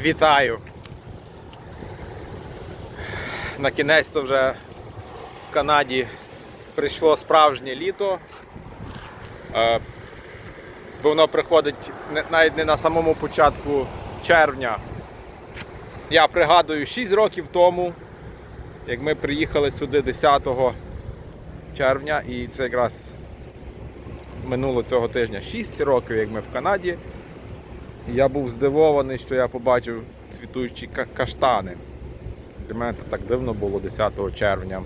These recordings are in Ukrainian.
Вітаю! На кінець то вже в Канаді прийшло справжнє літо. Е, воно приходить навіть не на самому початку червня. Я пригадую 6 років тому, як ми приїхали сюди 10 червня, і це якраз минуло цього тижня 6 років, як ми в Канаді. Я був здивований, що я побачив цвітуючі каштани. Для мене це так дивно було 10 червня.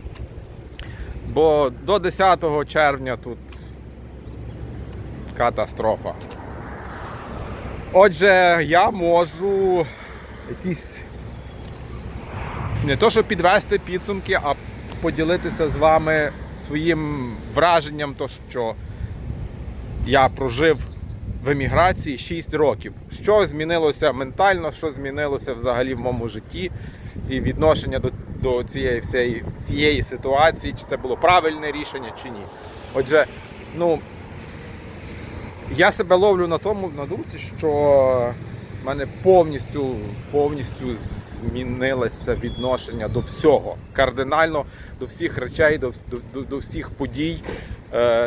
Бо до 10 червня тут катастрофа. Отже, я можу якісь не то, що підвести підсумки, а поділитися з вами своїм враженням, то що я прожив в еміграції 6 років. Що змінилося ментально, що змінилося взагалі в моєму житті і відношення до, до цієї всієї, всієї ситуації, чи це було правильне рішення, чи ні. Отже, ну я себе ловлю на тому на думці, що в мене повністю, повністю змінилося відношення до всього. Кардинально до всіх речей, до, до, до, всіх подій,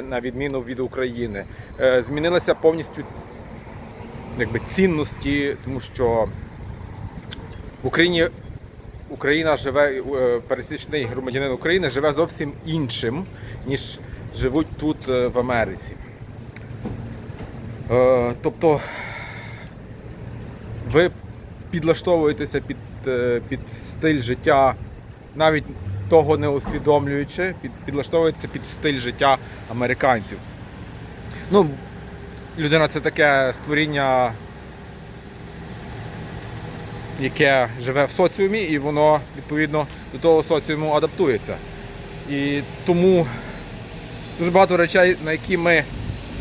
на відміну від України. Е, змінилися повністю якби, цінності, тому що в Україні Україна живе, е, пересічний громадянин України живе зовсім іншим, ніж живуть тут е, в Америці. Е, Тобто ви підлаштовуєтеся під, е, під стиль життя, навіть того не усвідомлюючи, під, підлаштовуєтеся під стиль життя американців. Ну, людина це таке створіння, яке живе в соціумі, і воно відповідно до того соціуму адаптується. І тому дуже багато речей, на які ми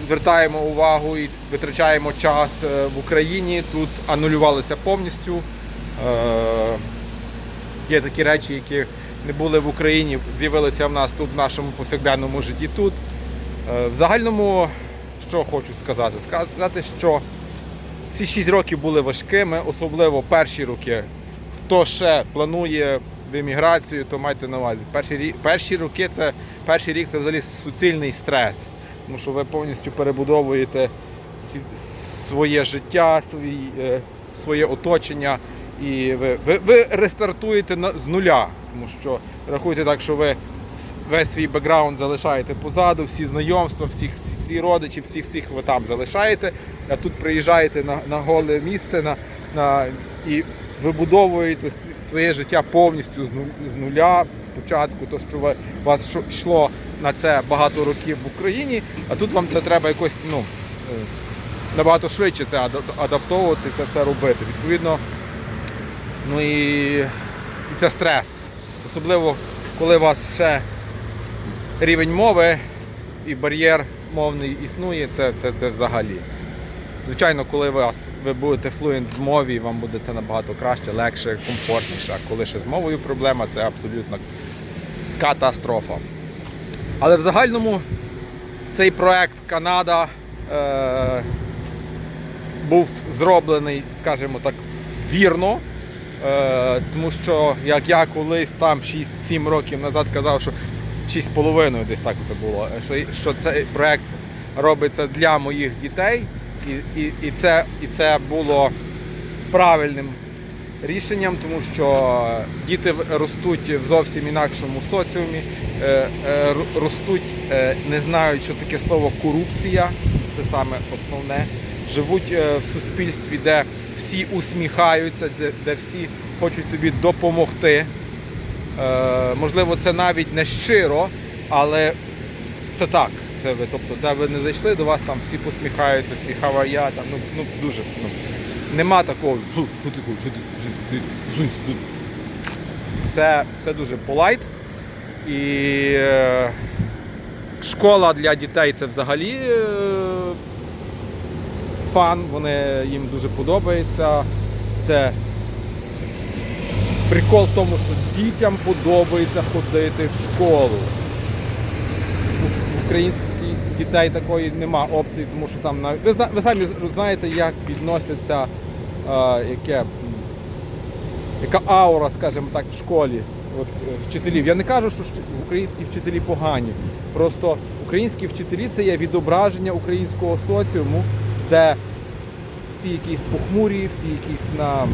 звертаємо увагу і витрачаємо час е, в Україні, тут анулювалися повністю. Е, Є такі речі, які не були в Україні, з'явилися в нас тут в нашому повсякденному житті тут. Е, В загальному, що хочу сказати? Сказати, що ці 6 років були важкими, особливо перші роки. Хто ще планує в еміграцію, то майте на увазі. Перші, перші роки це перший рік це взагалі суцільний стрес. Тому що ви повністю перебудовуєте своє життя, е, своє оточення. І ви, ви, ви рестартуєте з нуля. Тому що рахуйте так, що ви весь свій бекграунд залишаєте позаду, всі знайомства, всіх, всі, всі родичі, всіх всіх ви там залишаєте, а тут приїжджаєте на, на голе місце на, на, і вибудовуєте своє життя повністю з ну- нуля. Спочатку, то що ви, вас йшло на це багато років в Україні, а тут вам це треба якось ну, е, набагато швидше це ада- адаптовуватися і це все робити. Відповідно, ну і, і це стрес. Особливо, коли у вас ще рівень мови і бар'єр мовний існує, це, це, це взагалі. Звичайно, коли вас- ви будете флуєнт в мові, вам буде це набагато краще, легше, комфортніше. А коли ще з мовою проблема, це абсолютно катастрофа. Але в загальному цей проект Канада е, був зроблений, скажімо так, вірно. Е, тому що як я колись там 6-7 років назад казав, що 6,5 десь так це було, що, що цей проект робиться для моїх дітей, і, і, і, це, і це було правильним рішенням, тому що діти ростуть в зовсім інакшому соціумі, е, е, ростуть, е, не знають, що таке слово корупція, це саме основне. Живуть е, в суспільстві, де всі усміхаються, де, всі хочуть тобі допомогти. Е, можливо, це навіть не щиро, але це так. Це ви, тобто, де ви не зайшли, до вас там всі посміхаються, всі хавая, там, ну, ну дуже. Ну, нема такого. Все, все дуже полайт. І е, школа для дітей це взагалі фан, вони їм дуже подобається. Це прикол в тому, що дітям подобається ходити в школу. Українських дітей такої нема опції, тому що там навіть ви, ви самі знаєте, як відносяться, е, яке яка аура, скажімо так, в школі от, е, вчителів. Я не кажу, що українські вчителі погані. Просто українські вчителі це є відображення українського соціуму, де всі якісь похмурі, всі якісь на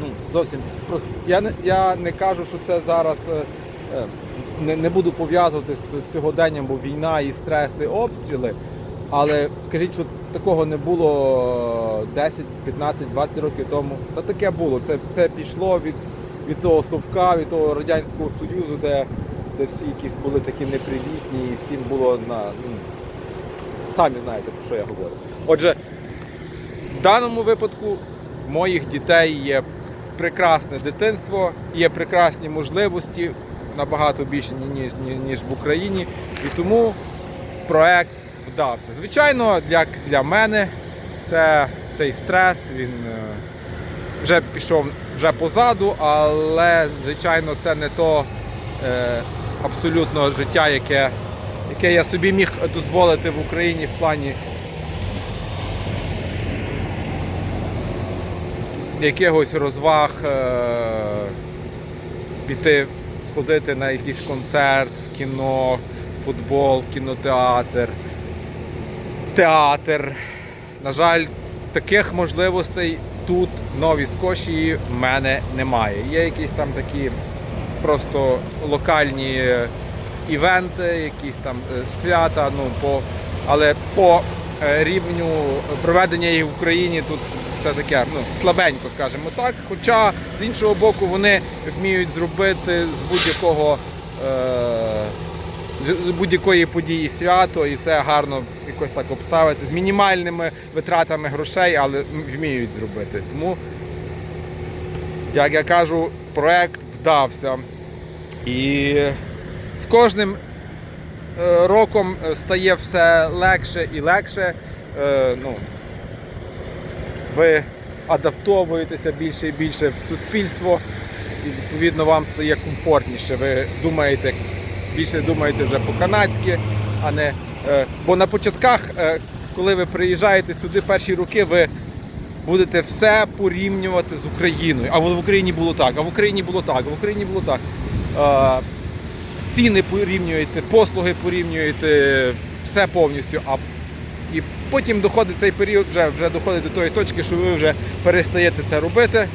ну, зовсім просто. Я не, я не кажу, що це зараз е, е, не, не буду пов'язувати з, з сьогоденням, бо війна і стреси, обстріли. Але скажіть, що такого не було 10, 15, 20 років тому. Та таке було. Це, це пішло від, від того совка, від того Радянського Союзу, де, де всі якісь були такі непривітні, і всім було на. Ну, самі знаєте, про що я говорю. Отже, в даному випадку в моїх дітей є прекрасне дитинство, є прекрасні можливості набагато більше, ніж, ніж, в Україні. І тому проект вдався. Звичайно, для, для мене це, цей стрес, він е, вже пішов вже позаду, але звичайно це не то е, абсолютно життя, яке, яке я собі міг дозволити в Україні в плані якихось розваг, е, піти сходити на якийсь концерт, в кіно, футбол, кінотеатр, театр. На жаль, таких можливостей тут в Новій Скошії в мене немає. Є якісь там такі просто локальні івенти, якісь там е, свята, ну, по, але по е, рівню проведення їх в Україні тут це таке ну, слабенько, скажімо так. Хоча з іншого боку вони вміють зробити з будь-якого е, з будь-якої події свято, і це гарно якось так обставити з мінімальними витратами грошей, але вміють зробити. Тому, як я кажу, проект вдався. І з кожним е, роком е, стає все легше і легше. Е, Ну, ви адаптовуєтеся більше і більше в суспільство, і відповідно вам стає комфортніше. Ви думаєте, більше думаєте вже по-канадськи, а не. Бо на початках, коли ви приїжджаєте сюди перші роки, ви будете все порівнювати з Україною. А в Україні було так, а в Україні було так, а в Україні було так. Ціни порівнюєте, послуги порівнюєте, все повністю. А і потім доходить цей період, вже, вже доходить до тої точки, що ви вже перестаєте це робити. Е,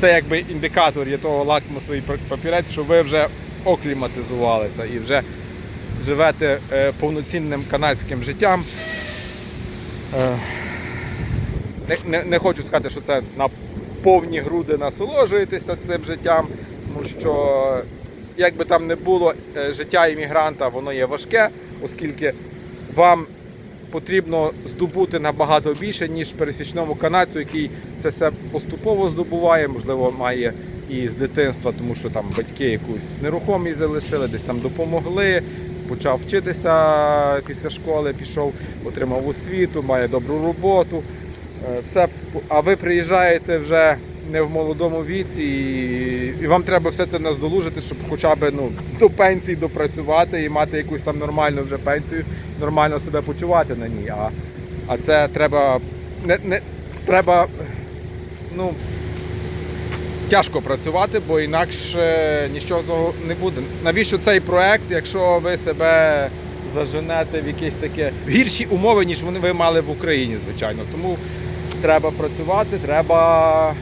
Це якби індикатор є того лакмусовий папірець, що ви вже окліматизувалися і вже живете е, повноцінним канадським життям. Е, Не, не, не хочу сказати, що це на повні груди насолоджуєтеся цим життям, тому що як би там не було, е, життя іммігранта воно є важке, оскільки вам потрібно здобути набагато більше, ніж пересічному канадцю, який це все поступово здобуває, можливо, має і з дитинства, тому що там батьки якусь нерухомість залишили, десь там допомогли. Почав вчитися після школи, пішов, отримав освіту, має добру роботу. Е, Все, а ви приїжджаєте вже не в молодому віці, і, і вам треба все це наздолужити, щоб хоча б ну, до пенсії допрацювати і мати якусь там нормальну вже пенсію, нормально себе почувати на ній. А, а це треба не, не треба ну, тяжко працювати, бо інакше нічого цього не буде. Навіщо цей проект, якщо ви себе заженете в якісь таке гірші умови, ніж вони ви мали в Україні, звичайно. Тому треба працювати, треба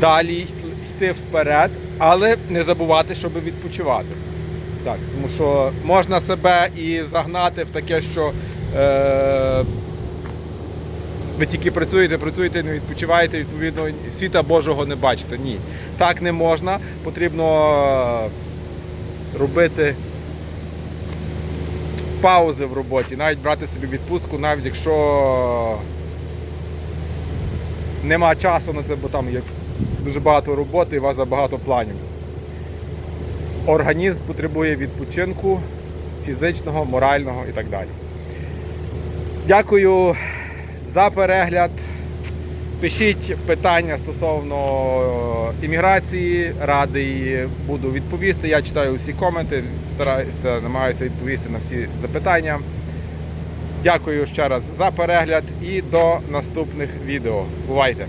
далі йти вперед, але не забувати, щоб відпочивати. Так, тому що можна себе і загнати в таке, що е, ви тільки працюєте, працюєте, не відпочиваєте, відповідно, світа Божого не бачите. Ні. Так не можна. Потрібно робити паузи в роботі, навіть брати собі відпустку, навіть якщо нема часу на це, бо там є дуже багато роботи і у вас забагато планів. Організм потребує відпочинку фізичного, морального і так далі. Дякую за перегляд. Пишіть питання стосовно імміграції, радий буду відповісти. Я читаю усі коменти, стараюся, намагаюся відповісти на всі запитання. Дякую ще раз за перегляд і до наступних відео. Бувайте!